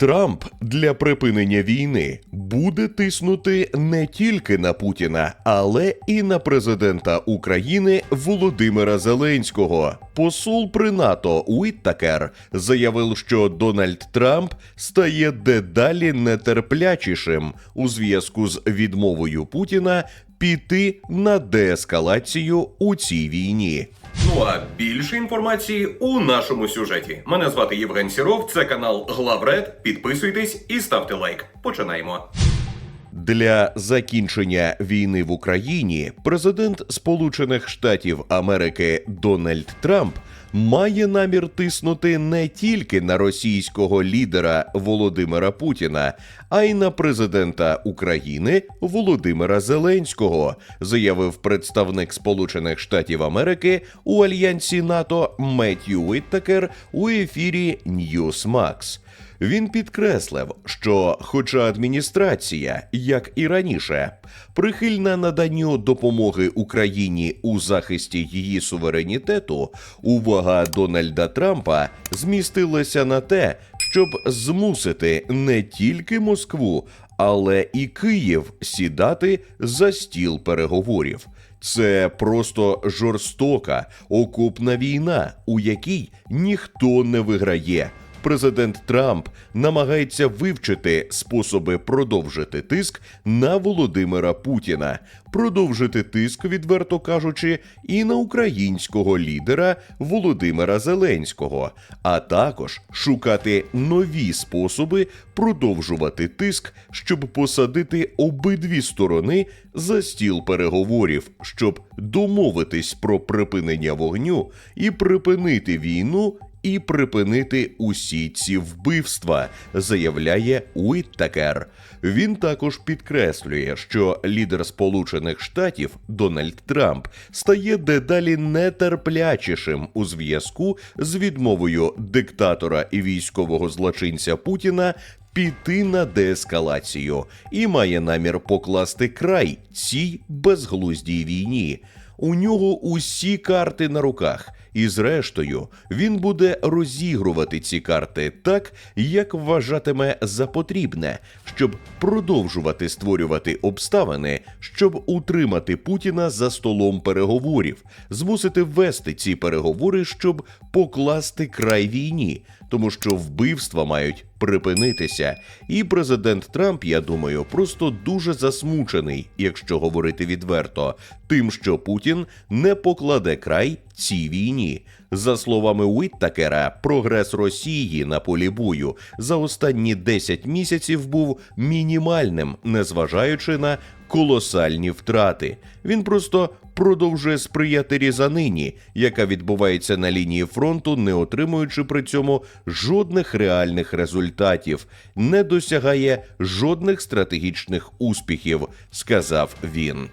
Трамп для припинення війни буде тиснути не тільки на Путіна, але і на президента України Володимира Зеленського. Посол при НАТО Уіттакер заявив, що Дональд Трамп стає дедалі нетерплячішим у зв'язку з відмовою Путіна піти на деескалацію у цій війні. Ну а більше інформації у нашому сюжеті. Мене звати Євген Сіров, це канал Главред. Підписуйтесь і ставте лайк. Починаємо. Для закінчення війни в Україні президент Сполучених Штатів Америки Дональд Трамп має намір тиснути не тільки на російського лідера Володимира Путіна, а й на президента України Володимира Зеленського, заявив представник Сполучених Штатів Америки у альянсі НАТО Меттью Уіттекер у ефірі Newsmax. Він підкреслив, що, хоча адміністрація, як і раніше, прихильна наданню допомоги Україні у захисті її суверенітету, увага Дональда Трампа змістилася на те, щоб змусити не тільки Москву, але і Київ сідати за стіл переговорів. Це просто жорстока окупна війна, у якій ніхто не виграє. Президент Трамп намагається вивчити способи продовжити тиск на Володимира Путіна, продовжити тиск, відверто кажучи, і на українського лідера Володимира Зеленського, а також шукати нові способи продовжувати тиск, щоб посадити обидві сторони за стіл переговорів, щоб домовитись про припинення вогню і припинити війну і припинити усі ці вбивства, заявляє Уіттакер. Він також підкреслює, що лідер Сполучених Штатів Дональд Трамп стає дедалі нетерплячішим у зв'язку з відмовою диктатора і військового злочинця Путіна. Піти на деескалацію і має намір покласти край цій безглуздій війні. У нього усі карти на руках, і зрештою він буде розігрувати ці карти так, як вважатиме за потрібне, щоб продовжувати створювати обставини, щоб утримати Путіна за столом переговорів, змусити ввести ці переговори, щоб покласти край війні, тому що вбивства мають припинитися. І президент Трамп, я думаю, просто дуже засмучений, якщо говорити відверто, тим, що Путін не покладе край цій війні. За словами Уіттакера, прогрес Росії на полі бою за останні 10 місяців був мінімальним, незважаючи на колосальні втрати. Він просто продовжує сприяти різанині, яка відбувається на лінії фронту, не отримуючи при цьому жодних реальних результатів, не досягає жодних стратегічних успіхів, сказав він.